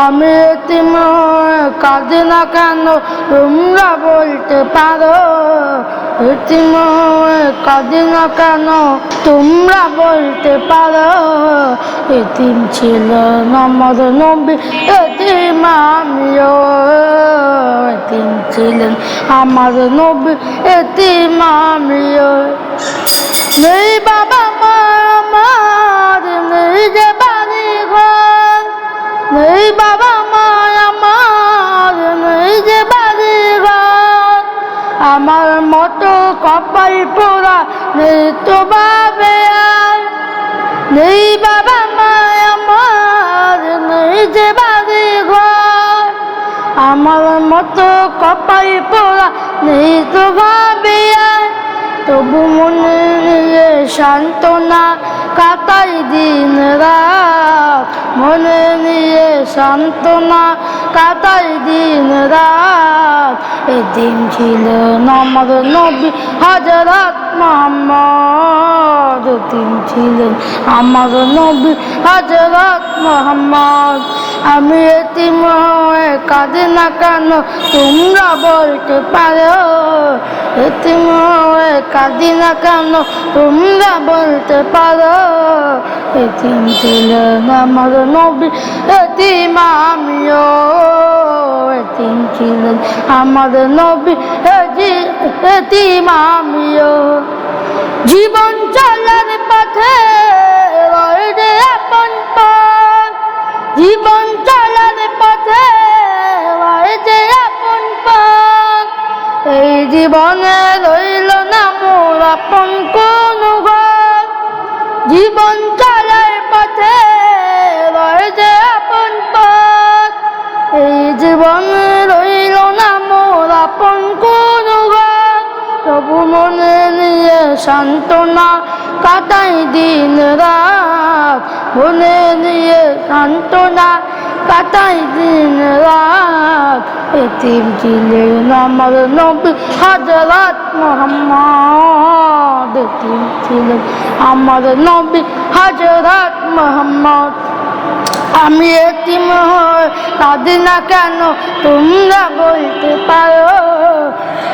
আমি এতিম কাঁদি না কেন? তোমরা বলতে পারো। এতিম কাঁদি না কেন? তোমরা বলতে পারো। এতিম ছিল আমার নবী, এতিম আমিও। এতিম ছিলেন আমার নবী, এতিম আমিও। নেই বাবা মা কপাল পোড়া নেই তো বাবে আর। নেই বাবা মা আমার নেই যে বাড়ি ঘর। আমার মতো কপাল পোড়া নেই তো ভাবে আর। তবু মনে নিয়ে সান্ত্বনা কাটাই দিন রাত। মনে নিয়ে সান্ত্বনা কাটাই দিন রাত। এদিন ছিল আমার নবী হাজরাত মোহাম্মদ। দিন ছিলেন আমার নবী হাজরাত মোহাম্মদ। আমি এতিম হয়ে কাঁদে না কেন? তোমরা বলতে পারো। এতিম হয়ে কাঁদি না কেন? তোমরা বলতে পারো। এতিম ছিলেন আমার নবী, এতিম আমিও। আমার নবী আমিও জীবন চলার পথে সান্ত্বনা কাটাই দিন রাত। মনে নিয়ে সান্ত্বনা কাটাই দিন রাত। এতিম ছিলেন আমার নবী হাজরাত মোহাম্মদ। এতিম ছিলেন আমার নবী হাজরাত মোহাম্মদ। আমি এতিম হয়ে কাঁদি না কেন তোমরা বলতে পারো?